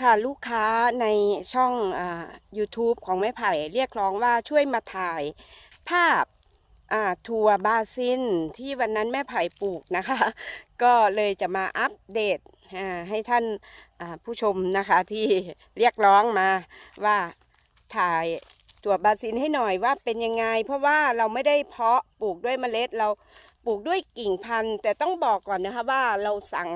ค่ะลูกค้าในช่องอ่า YouTube ของแม่ไผ่เรียกร้องว่าช่วยมาถ่ายภาพอ่าถั่วบาซินที่วันนั้นแม่ไผ่ปลูกนะคะ ก็เลยจะมาอัปเดตอ่าให้ท่านอ่าผู้ชมนะคะที่เรียกร้องมาว่าถ่ายถั่วบาซินให้หน่อยว่าเป็นยังไง เพราะว่าเราไม่ได้เพาะปลูกด้วยเมล็ดเราปลูกด้วยกิ่งพันธุ์ แต่ต้องบอกก่อนนะคะว่าเราสั่ง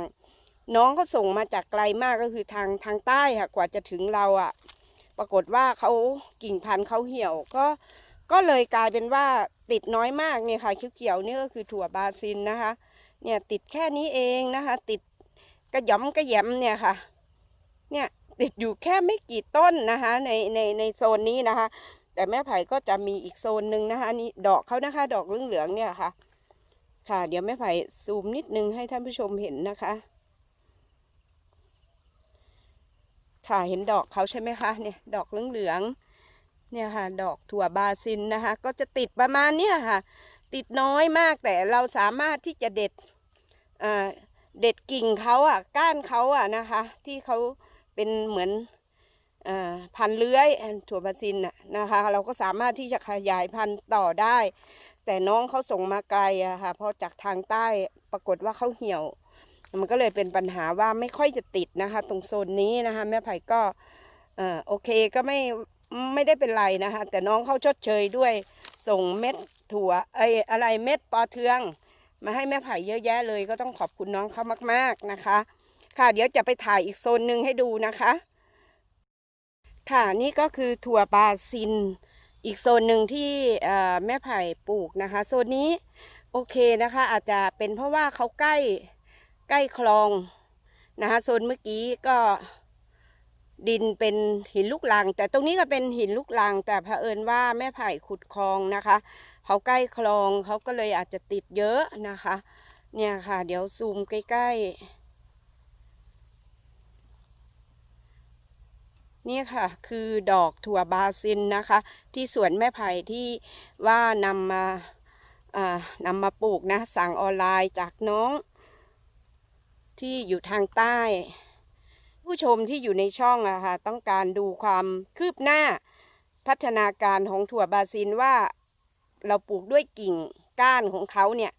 น้องเขาส่งมาจากไกลมากก็คือทางทางใต้ค่ะกว่าจะถึงเราอะ่ะ ปรากฏว่าเขากิ่งพันธุ์เขาเหี่ยวก็ก็เลยกลายเป็นว่าติดน้อยมากเนี่ยค่ะเขียวๆนี่ก็คือถั่วบาซินนะคะ เนี่ยติดแค่นี้เองนะคะ ติดกระย่อมกระแยมเนี่ยค่ะ เนี่ยติดอยู่แค่ไม่กี่ต้นนะคะ ในในในโซนนี้นะคะ แต่แม่ไผ่ก็จะมีอีกโซนหนึ่งนะคะนี่ดอกเขานะคะ ดอกเหลืองๆเนี่ยค่ะ ค่ะ เดี๋ยวแม่ไผ่ซูมนิดนึงให้ท่านผู้ชมเห็นนะคะ ค่ะเห็นดอกเขาใช่ไหมคะเนี่ยดอกเหลืองๆเนี่ยค่ะ ดอกถั่วบาซินนะคะ ก็จะติดประมาณเนี้ยค่ะ ติดน้อยมากแต่เราสามารถที่จะเด็ดอ่าเด็ดกิ่งเขาอะ ก้านเขาอะนะคะ ที่เขาเป็นเหมือนอ่าพันเลื้อยถั่วบาซินน่ะนะคะ เราก็สามารถที่จะขยายพันธุ์ต่อได้ แต่น้องเขาส่งมาไกลอะค่ะเพราะจากทางใต้ปรากฏว่าเขาเหี่ยว มันก็เลยเป็นปัญหาว่าไม่ค่อยจะติดนะคะ ตรงโซนนี้นะคะ แม่ไผ่ก็เออโอเคก็ไม่ไม่ได้เป็นไรนะคะ แต่น้องเขาชดเชยด้วยส่งเม็ดถั่วไอ้อะไรเม็ดปอเทือง มาให้แม่ไผ่เยอะแยะเลยก็ต้องขอบคุณน้องเขามาก ๆนะคะ ค่ะเดี๋ยวจะไปถ่ายอีกโซนหนึ่งให้ดูนะคะ ค่ะนี่ก็คือถั่วบาซิน อีกโซนหนึ่งที่แม่ไผ่ปลูกนะคะ โซนนี้โอเคนะคะ อาจจะเป็นเพราะว่าเขาใกล้ ใกล้คลองนะคะโซนเมื่อกี้ก็ดินเป็นหินลูกลัง แต่ตรงนี้ก็เป็นหินลูกลัง แต่เผอิญว่าแม่ไผ่ขุดคลองนะคะเขาใกล้คลองเขาก็เลยอาจจะติดเยอะนะคะ เนี่ยค่ะ เดี๋ยวซูมใกล้ๆ นี่ค่ะ คือดอกถั่วบาซินนะคะ ที่สวนแม่ไผ่ที่ว่านำมาอ่านำมาปลูกนะ สั่งออนไลน์จากน้อง ที่อยู่ทางใต้ ผู้ชมที่อยู่ในช่องอะค่ะต้องการดูความคืบหน้าพัฒนาการของถั่วบาซินว่า เราปลูกด้วยกิ่งก้านของเขาเนี่ย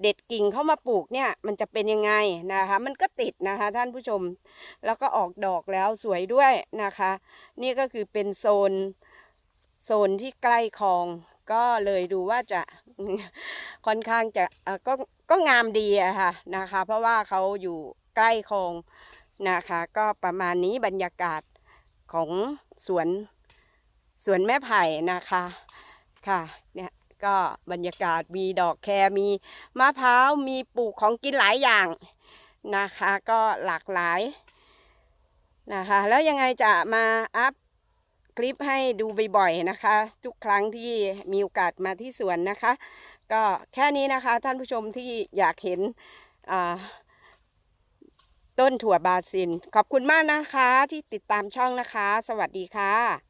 เด็ดกิ่งเข้ามาปลูกเนี่ยมันจะเป็นยังไงนะคะ มันก็ติดนะคะ ท่านผู้ชม แล้วก็ออกดอกแล้วสวยด้วยนะคะ นี่ก็คือเป็นโซนโซนที่ใกล้คลอง ก็เลยดูว่าจะค่อนข้างจะก็ก็งามดีอะค่ะนะคะ เพราะว่าเขาอยู่ใกล้คลองนะคะ ก็ประมาณนี้บรรยากาศของสวนสวนแม่ไผ่นะคะค่ะเนี่ยก็บรรยากาศมีดอกแครมีมะพร้าวมีปลูกของกินหลายอย่างนะคะ ก็หลากหลายนะคะ แล้วยังไงจะมาอัพ คลิปให้ดูบ่อยๆนะคะ ทุกครั้งที่มีโอกาสมาที่สวนนะคะ ก็แค่นี้นะคะท่านผู้ชมที่อยากเห็นต้นถั่วบาซิน ขอบคุณมากนะคะที่ติดตามช่องนะคะ สวัสดีค่ะ